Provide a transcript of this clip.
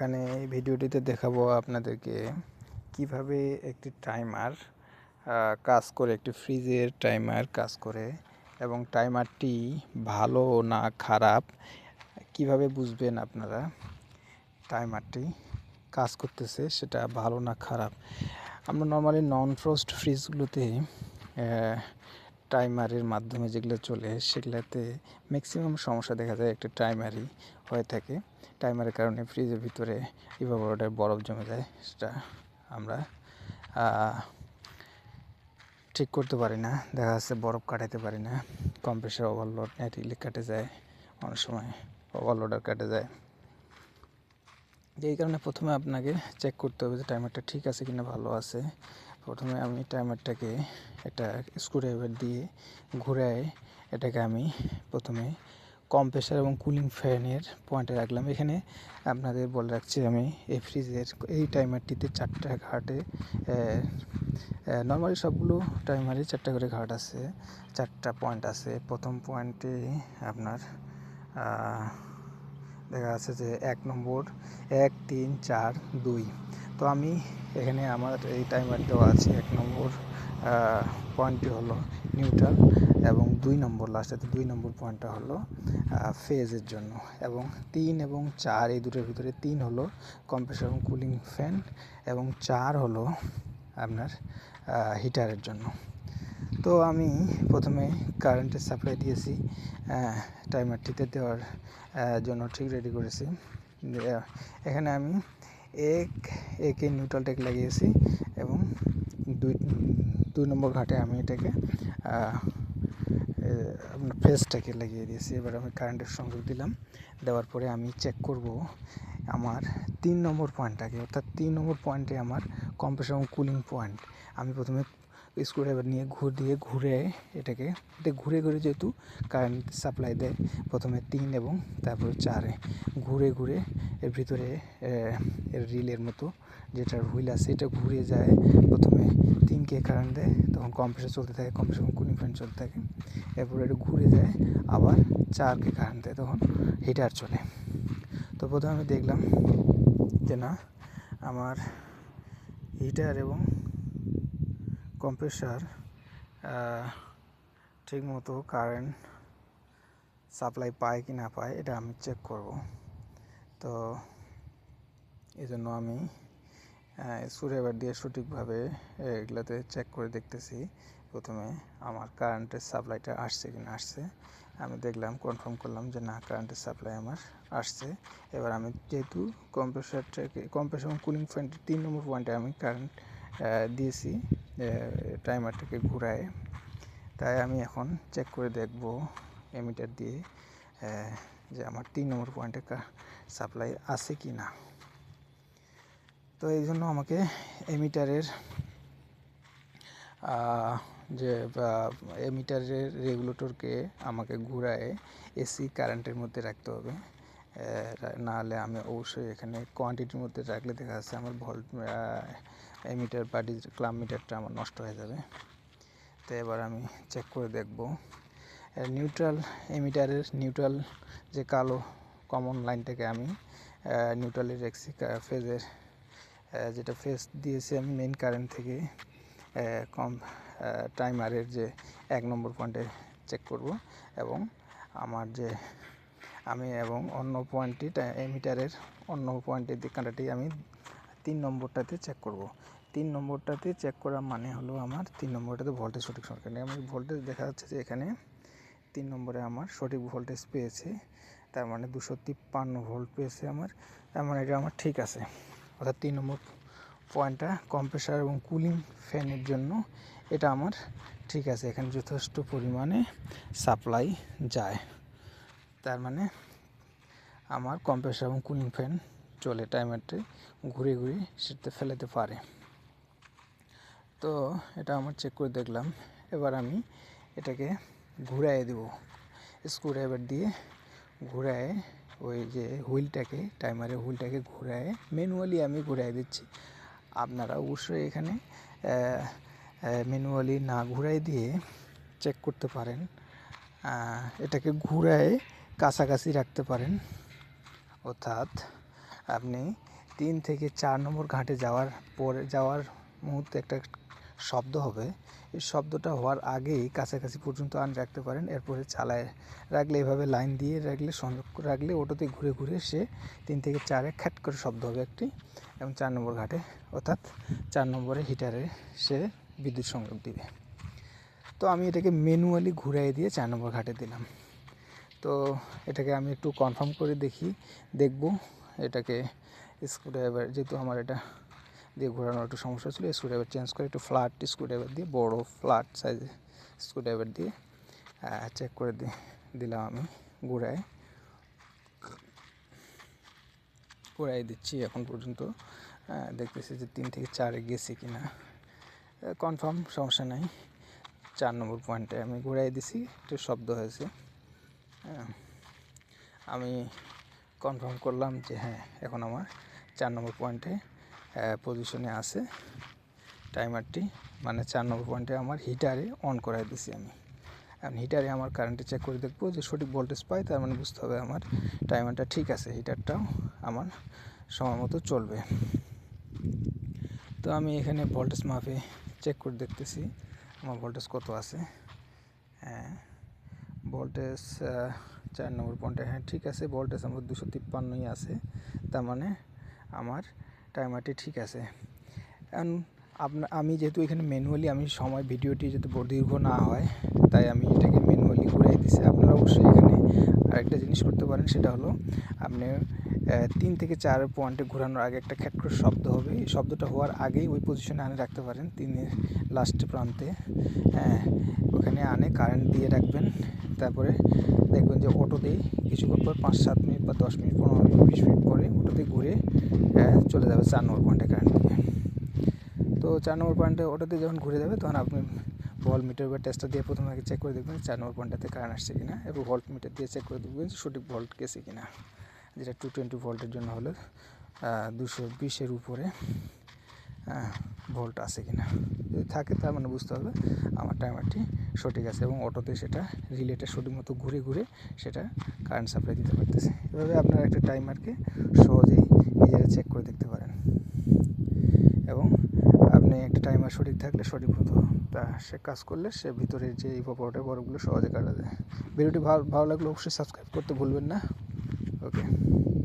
এখানে এই ভিডিওটিতে দেখাবো আপনাদেরকে কীভাবে একটি টাইমার কাজ করে, একটি ফ্রিজের টাইমার কাজ করে এবং টাইমারটি ভালো না খারাপ, কীভাবে বুঝবেন আপনারা টাইমারটি কাজ করতেছে সেটা ভালো না খারাপ? আমরা নর্মালি নন ফ্রস্ট ফ্রিজগুলোতে টাইমারের মাধ্যমে যেগুলো চলে সেগুলোতে ম্যাক্সিমাম সমস্যা দেখা যায় একটা টাইমারই হয়ে থাকে। টাইমারের কারণে ফ্রিজের ভিতরে ইভাবোরেটের বরফ জমে যায়, সেটা আমরা ঠিক করতে পারি না। দেখা যাচ্ছে বরফ কাটাতে পারি না। কম্প্রেসার ওভারলোড নেটিলি কাটে যায়, অনেক সময় ওভারলোডার কাটে যায়। এই কারণে প্রথমে আপনাকে চেক করতে হবে যে টাইমারটা ঠিক আছে কিনা, ভালো আছে। প্রথমে আমি টাইমারটাকে একটা স্ক্রুড্রাইভার দিয়ে ঘুরায়, এটাকে আমি প্রথমে কম্প্রেসার এবং কুলিং ফ্যানের পয়েন্টে রাখলাম। এখানে আপনাদের বলে রাখছি আমি, এই ফ্রিজের এই টাইমারটিতে চারটা ঘাটে নর্মালি সবগুলো টাইমারে চারটা করে ঘাট আছে, চারটা পয়েন্ট আছে। প্রথম পয়েন্টে আপনার দেখা যাচ্ছে যে এক নম্বর, এক, তিন, চার, দুই। তো আমি এখানে আমার এই টাইমার দেওয়া আছে, এক নম্বর পয়েন্টটি হলো নিউট্রাল এবং দুই নম্বর লাস্টে দুই নম্বর পয়েন্টটা হলো ফেজের জন্য এবং তিন এবং চার, এই দুটোর ভিতরে তিন হলো কম্প্রেসার এবং কুলিং ফ্যান এবং চার হলো আপনার হিটারের জন্য। তো আমি প্রথমে কারেন্টের সাপ্লাই দিয়েছি টাইমারটিতে দেওয়ার জন্য ঠিক রেডি করেছি। এখানে আমি এক, একে নিউট্রাল টেক লাগিয়েছি এবং দুই দুই নম্বর ঘাটে আমি এটাকে আপনার ফেসটাকে লাগিয়ে দিয়েছি। এবার আমি কারেন্টের সংযোগ দিলাম। দেওয়ার পরে আমি চেক করব আমার তিন নম্বর পয়েন্টটাকে অর্থাৎ তিন নম্বর পয়েন্টে আমার কম্প্রেশন এবং কুলিং পয়েন্ট আমি প্রথমে স্ক্রুড্রাইভার নিয়ে ঘুর দিয়ে ঘুরে এটাকে, এটা ঘুরে ঘুরে যেহেতু কারেন্ট সাপ্লাই দেয় প্রথমে তিন এবং তারপরে চারে। ঘুরে ঘুরে এর ভিতরে রিলের মতো যেটার হুইল আছে, এটা ঘুরে যায়। প্রথমে তিনকে কারেন্ট দেয়, তখন কম্পিউটার চলতে থাকে কম্প্রেসার কুলিং ফ্যান চলতে থাকে। এরপরে এটা ঘুরে যায়, আবার চারকে কারেন্ট দেয়, তখন হিটার চলে। তো প্রথমে আমি দেখলাম যে না, আমার হিটার এবং কম্প্রেসার ঠিকমতো কারেন্ট সাপ্লাই পায় কি না পায়, এটা আমি চেক করব। তো এই জন্য আমি স্ক্রুড্রাইভার দিয়ে সঠিকভাবে এগুলোতে চেক করে দেখতেছি। প্রথমে আমার কারেন্টের সাপ্লাইটা আসছে কি না আসছে। আমি দেখলাম কনফার্ম করলাম যে না কারেন্টের সাপ্লাই আমার আসছে। এবার আমি যেহেতু কম্প্রেসারটাকে কম্প্রেসার কুলিং ফ্যানটি তিন নম্বর পয়েন্টে আমি কারেন্ট দিয়েছি। টাইমারটাকে ঘুরায়। তাই আমি এখন চেক করে দেখব এমিটার দিয়ে যে আমার তিন নম্বর পয়েন্টে সাপ্লাই আছে কি না। তো এই জন্য আমাকে এমিটারের যে এমিটারের রেগুলেটরকে আমাকে ঘুরায় এসি কারেন্টের মধ্যে রাখতে হবে। নাহলে আমি অবশ্যই এখানে কোয়ান্টিটির মধ্যে রাখলে দেখা যাচ্ছে আমার ভল্ট এমিটার বা ক্লাম মিটারটা আমার নষ্ট হয়ে যাবে। তো এবার আমি চেক করে দেখব। নিউট্রাল এমিটারের নিউট্রাল যে কালো কমন লাইনটাকে আমি নিউট্রালের রেখছি ফেজের যেটা ফেজ দিয়েছি আমি মেন কারেন্ট থেকে কম টাইমারের যে এক নম্বর পয়েন্টে চেক করব। এবং আমার যে আমি এবং অন্য পয়েন্টটি এমিটারের অন্য পয়েন্টের দিকটাটি আমি তিন নম্বরটাতে চেক করব। তিন নম্বরটাতে চেক করা মানে হলো আমার তিন নম্বরটাতে ভোল্টেজ সঠিক সরকার আমার ভোল্টেজ দেখা যাচ্ছে যে এখানে তিন নম্বরে আমার সঠিক ভোল্টেজ পেয়েছে, তার মানে দুশো তিপ্পান্ন ভোল্ট পেয়েছে আমার, তার মানে এটা আমার ঠিক আছে। অর্থাৎ তিন নম্বর পয়েন্টটা কম্প্রেসার এবং কুলিং ফ্যানের জন্য এটা আমার ঠিক আছে। এখানে যথেষ্ট পরিমাণে সাপ্লাই যায়। তার মানে আমার কম্প্রেসার এবং কুলিং ফ্যান চলে টাইমারটি ঘুরে ঘুরে সেটাতে ফেলাতে পারে। তো এটা আমার চেক করে দেখলাম। এবার আমি এটাকে ঘুরাই দেব। স্ক্রুড্রাইভার দিয়ে ঘুরায় ওই যে হুইলটাকে, টাইমারের হুইলটাকে ঘুরায় ম্যানুয়ালি আমি ঘুরাই দিচ্ছি। আপনারা অবশ্যই এখানে ম্যানুয়ালি না ঘুরাই দিয়ে চেক করতে পারেন। এটাকে ঘুরায় কাছাকাছি রাখতে পারেন। অর্থাৎ আপনি তিন থেকে চার নম্বর ঘাটে যাওয়ার পরে, যাওয়ার মুহূর্তে একটা শব্দ হবে। এই শব্দটা হওয়ার আগেই কাছাকাছি পর্যন্ত আন রাখতে পারেন। এরপরে চালায় রাখলে, এভাবে লাইন দিয়ে রাখলে, সংযোগ রাখলে ওটাতে ঘুরে ঘুরে সে তিন থেকে চারে খ্যাট করে শব্দ হবে একটি এবং চার নম্বর ঘাটে, অর্থাৎ চার নম্বরে হিটারে সে বিদ্যুৎ সংযোগ দিবে। তো আমি এটাকে ম্যানুয়ালি ঘুরাই দিয়ে চার নম্বর ঘাটে দিলাম। তো এটাকে আমি একটু কনফার্ম করে দেখি, দেখব। এটাকে স্ক্রুড্রাইভার যেহেতু আমার এটা দিয়ে ঘোরানোর একটু সমস্যা ছিল স্ক্রুড্রাইভার চেঞ্জ করে একটু ফ্ল্যাট স্ক্রুড্রাইভার দিয়ে, বড় ফ্ল্যাট সাইজের স্ক্রুড্রাইভার দিয়ে চেক করে দিলাম আমি ঘুরায় ঘুরাই দিচ্ছি এখন পর্যন্ত দেখতেছি যে তিন থেকে চারে গেছি কি না কনফার্ম সমস্যা নাই। চার নম্বর পয়েন্টে আমি ঘুরাই দিছি, একটু শব্দ হয়েছে। হ্যাঁ আমি কনফার্ম করলাম যে হ্যাঁ এখন আমার চার নম্বর পয়েন্টে পজিশনে আছে। টাইমারটি মানে চার নম্বর পয়েন্টে আমার হিটারে অন করাই দিছি আমি। এখন হিটারে আমার কারেন্টে চেক করে দেখব যে সঠিক ভোল্টেজ পাই, তার মানে বুঝতে হবে আমার টাইমারটা ঠিক আছে হিটারটাও আমার সময় মতো চলবে। তো আমি এখানে ভোল্টেজ মাপে চেক করে দেখতেছি, আমার ভোল্টেজ কত আছে। হ্যাঁ। ভোল্টেজ চার নম্বর পয়েন্টে হ্যাঁ ঠিক আছে ভোল্টেজ আমার দুশো তিপ্পান্নই আছে। তার মানে আমার টাইমারটি ঠিক আছে। এখন আপনার আমি যেহেতু এখানে ম্যানুয়ালি আমি সময় ভিডিওটি যাতে দীর্ঘ না হয়, তাই আমি এটাকে ম্যানুয়ালি ঘুরাই দিছি। আপনারা অবশ্যই এখানে আরেকটা জিনিস করতে পারেন, সেটা হলো আপনি তিন থেকে চার পয়েন্টে ঘোরানোর আগে একটা খ্যাট করে শব্দ হবে। এই শব্দটা হওয়ার আগেই ওই পজিশনে আনে রাখতে পারেন তিনের লাস্ট প্রান্তে। হ্যাঁ ওখানে আনে কারেন্ট দিয়ে রাখবেন। তারপরে দেখবেন যে অটোতেই কিছুক্ষণ পর পাঁচ, সাত মিনিট বা দশ মিনিট, পনেরো মিনিট, বিশ মিনিট পরে অটোতে ঘুরে চলে যাবে চার নম্বর পয়েন্টে কারেন্ট দিয়ে। তো চার নম্বর পয়েন্টে ওটাতে যখন ঘুরে যাবে, তখন আপনি ভল্ট মিটার বা টেস্টার দিয়ে প্রথমে আগে চেক করে দেখবেন চার নম্বর পয়েন্টটাতে কারেন্ট আসছে কিনা এবং ভল্ট মিটার দিয়ে চেক করে দেখবেন সঠিক ভল্ট গেছে কিনা। যেটা টু টোয়েন্টি ভোল্টের জন্য হলে দুশো বিশের উপরে ভোল্ট আছে কিনা। যদি থাকে তার মানে বুঝতে হবে আমার টাইমারটি সঠিক আছে এবং অটোতে সেটা রিলেটা সঠিক মতো ঘুরে ঘুরে সেটা কারেন্ট সাপ্লাই দিতে পারতেছে। এভাবে আপনারা একটা টাইমারকে সহজেই নিজেরা চেক করে দেখতে পারেন। এবং আপনি একটা টাইমার সঠিক থাকলে সঠিক মতো, তা সে কাজ করলে সে ভিতরের যে ইভোপারেটর বড়গুলো সহজে কাটা যায়। ভিডিওটি ভালো ভালো লাগলে অবশ্যই সাবস্ক্রাইব করতে ভুলবেন না। Okay.